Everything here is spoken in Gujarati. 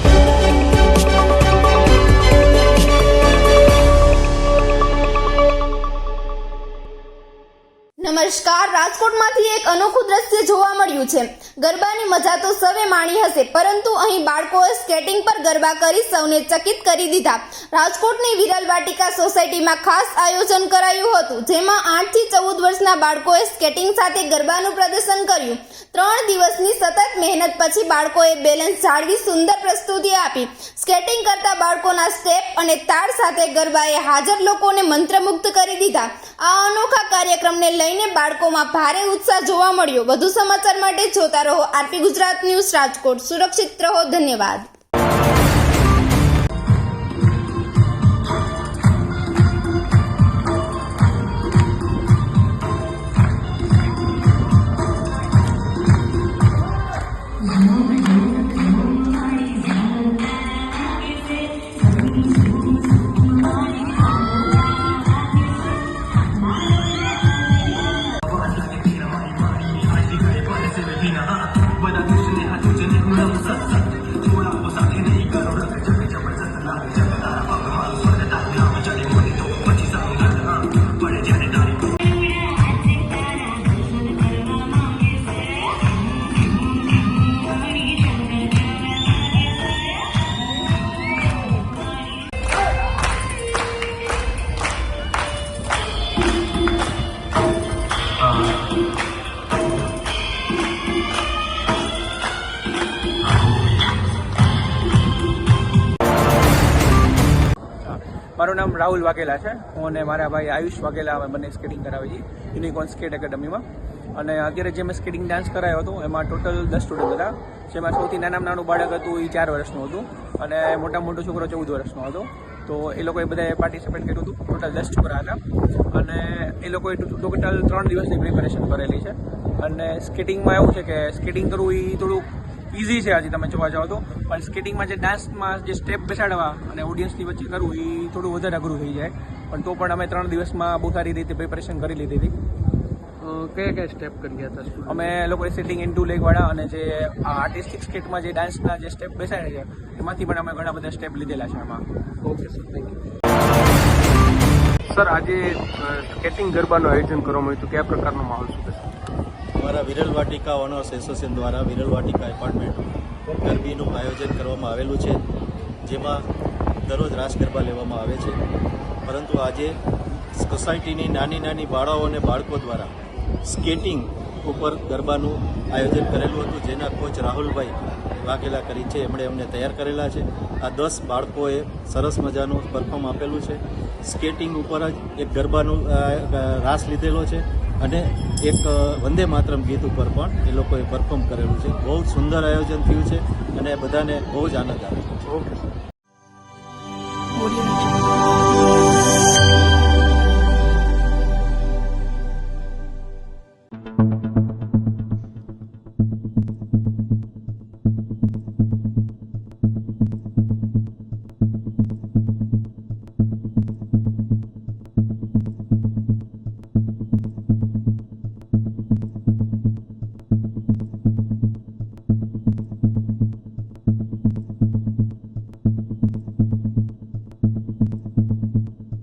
Thank you. નમસ્કાર, રાજકોટમાંથી એક અનોખું દ્રશ્ય જોવા મળ્યું છે. ગરબાની મજા તો સૌએ માણી હશે, પરંતુ અહીં બાળકોએ સ્કેટિંગ પર ગરબા કરી સૌને ચકિત કરી દીધા. રાજકોટની વિરલ વાટિકા સોસાયટીમાં ખાસ આયોજન કરાયું હતું, જેમાં આઠથી ચૌદ વર્ષના બાળકોએ સ્કેટિંગ સાથે ગરબાનું પ્રદર્શન કર્યું. ત્રણ દિવસની સતત મહેનત પછી બાળકોએ બેલેન્સ જાળવી સુંદર પ્રસ્તુતિ આપી. સ્કેટિંગ કરતા બાળકોના સ્ટેપ અને તાર સાથે ગરબાએ હાજર લોકોને મંત્રમુગ્ધ કરી દીધા. આ અનોખા કાર્યક્રમને લઈને બાળકોમાં ભારે ઉત્સાહ જોવા મળ્યો. વધુ સમાચાર માટે જોતા રહો આરપી ગુજરાત ન્યૂઝ રાજકોટ. સુરક્ષિત રહો. ધન્યવાદ. મારું નામ રાહુલ વાઘેલા છે. હું અને મારા ભાઈ આયુષ વાઘેલા અમે બંને સ્કેટિંગ કરાવી છીએ યુનિકોર્ન સ્કેટ એકેડમીમાં અને અત્યારે જે મેં સ્કેટિંગ ડાન્સ કરાયો હતો, એમાં ટોટલ દસ સ્ટુડન્ટ હતા. જેમાં સૌથી નાનામાં નાનું બાળક હતું એ ચાર વર્ષનું હતું. અને મોટા મોટો છોકરો ચૌદ વર્ષનો હતો. તો એ લોકોએ બધાએ પાર્ટિસિપેટ કર્યું હતું ટોટલ દસ છોકરા હતા. અને એ લોકોએ ટોટલ ત્રણ દિવસની પ્રિપેરેશન કરેલી છે. અને સ્કેટિંગમાં એવું છે કે સ્કેટિંગ કરવું એ થોડુંક ઇઝી છે આજે તમે જોવા જાઓ તો. પણ સ્કેટિંગમાં જે ડાન્સમાં જે સ્ટેપ બેસાડવા અને ઓડિયન્સની વચ્ચે કરવું એ થોડું વધારે અઘરું થઈ જાય. પણ તો પણ અમે ત્રણ દિવસમાં બહુ સારી રીતે પ્રિપેરેશન કરી લીધી હતી. કયા કયા સ્ટેપ કરી હતા અમે લોકોએ સિટિંગ ઇન ટુ લેગવાળા અને જે આર્ટિસ્ટિક સ્કેટમાં જે ડાન્સના જે સ્ટેપ બેસાડે છે એમાંથી પણ અમે ઘણા બધા સ્ટેપ લીધેલા છે એમાં okay sir thank you sir આજે સ્કેટિંગ ગરબાનું આયોજન કરવામાં આવ્યું હતું. કયા પ્રકારનો માહોલ શું થશે અમારા વિરલ વાટિકા ઓનર્સ એસોસિએશન દ્વારા વિરલ વાટિકા એપાર્ટમેન્ટ ગરબીનું આયોજન કરવામાં આવેલું છે, જેમાં દરરોજ રાસ ગરબા લેવામાં આવે છે. પરંતુ આજે સોસાયટીની નાની નાની બાળાઓ અને બાળકો દ્વારા સ્કેટિંગ ઉપર ગરબાનું આયોજન કરેલું હતું, જેના કોચ રાહુલભાઈ વાઘેલા કરી છે. એમણે અમને તૈયાર કરેલા છે. આ દસ બાળકોએ સરસ મજાનું પરફોર્મ આપેલું છે. સ્કેટિંગ ઉપર જ એક ગરબાનું રાસ લીધેલો છે. અને એક વંદે માતરમ ગીત ઉપર પણ એ લોકોએ પરફોર્મ કરેલું છે. બહુ સુંદર આયોજન થયું છે અને બધાને બહુ જ આનંદ આવે છે.